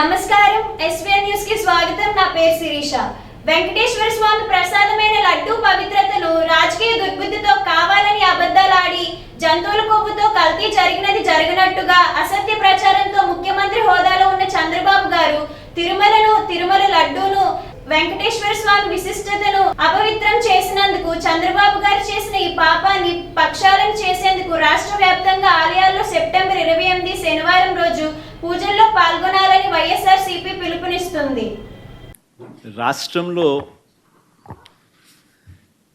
నమస్కారం. ఎస్వీఎన్ న్యూస్కి స్వాగతం. నా పేరు శిరీష. వెంకటేశ్వర స్వామి ప్రసాదమైన లడ్డు పవిత్రతను రాజకీయ దుర్బుద్ధితో కావాలని అబద్ధాలాడి జంతువుల కొవ్వుతో కల్తీ జరిగినది జరిగినట్టుగా అసత్య ప్రచారంతో ముఖ్యమంత్రి హోదాలో ఉన్న చంద్రబాబు గారు తిరుమలను తిరుమల లడ్డూను వెంకటేశ్వర స్వామి విశిష్టతను అపవిత్రం చేసినందుకు చంద్రబాబు గారు చేసిన ఈ పాపాన్ని పక్షాలను చేసేందుకు రాష్ట్ర వ్యాప్తంగా ఆలయాల్లో సెప్టెంబర్ ఇరవై ఎనిమిది శనివారం రోజు పూజల్లో పాల్గొన వైఎస్ఆర్సీపీ పిలుపునిస్తుంది. రాష్ట్రంలో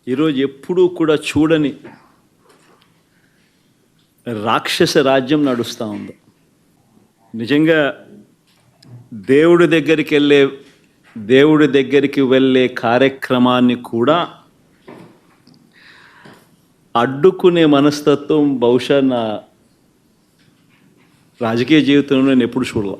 ఈరోజు ఎప్పుడూ కూడా చూడని రాక్షస రాజ్యం నడుస్తూ ఉంది. నిజంగా దేవుడి దగ్గరికి వెళ్ళే దేవుడి దగ్గరికి వెళ్ళే కార్యక్రమాన్ని కూడా అడ్డుకునే మనస్తత్వం బహుశా నా రాజకీయ జీవితంలో నేను ఎప్పుడు చూడలే.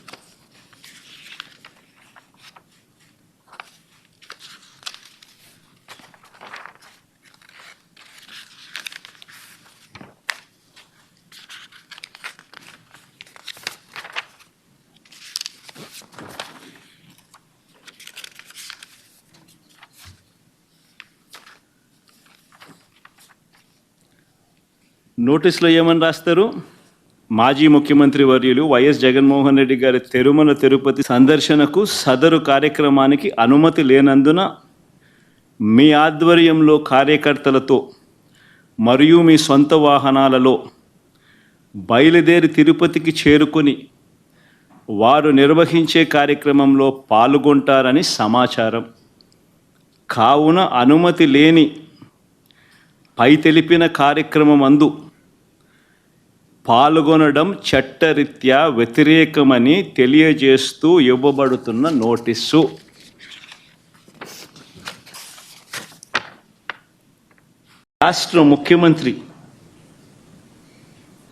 నోటీసులో ఏమని రాస్తారు? మాజీ ముఖ్యమంత్రి వర్యులు వైఎస్ జగన్మోహన్ రెడ్డి గారి తిరుమల తిరుపతి సందర్శనకు సదరు కార్యక్రమానికి అనుమతి లేనందున మీ ఆధ్వర్యంలో కార్యకర్తలతో మరియు మీ సొంత వాహనాలలో బయలుదేరి తిరుపతికి చేరుకొని వారు నిర్వహించే కార్యక్రమంలో పాల్గొంటారని సమాచారం. కావున అనుమతి లేని పై తెలిపిన కార్యక్రమం అందు పాల్గొనడం చట్టరీత్యా వ్యతిరేకమని తెలియజేస్తూ ఇవ్వబడుతున్న నోటీసు. రాష్ట్ర ముఖ్యమంత్రి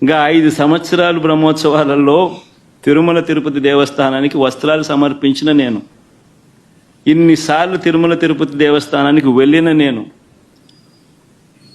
ఇంకా ఐదు సంవత్సరాలు బ్రహ్మోత్సవాలలో తిరుమల తిరుపతి దేవస్థానానికి వస్త్రాలు సమర్పించిన నేను. ఇన్నిసార్లు తిరుమల తిరుపతి దేవస్థానానికి వెళ్ళిన నేను.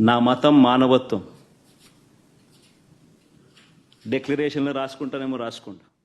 నా మతం మానవత్వం. డిక్లరేషన్లో రాసుకుంటానేమో రాసుకుంటాం.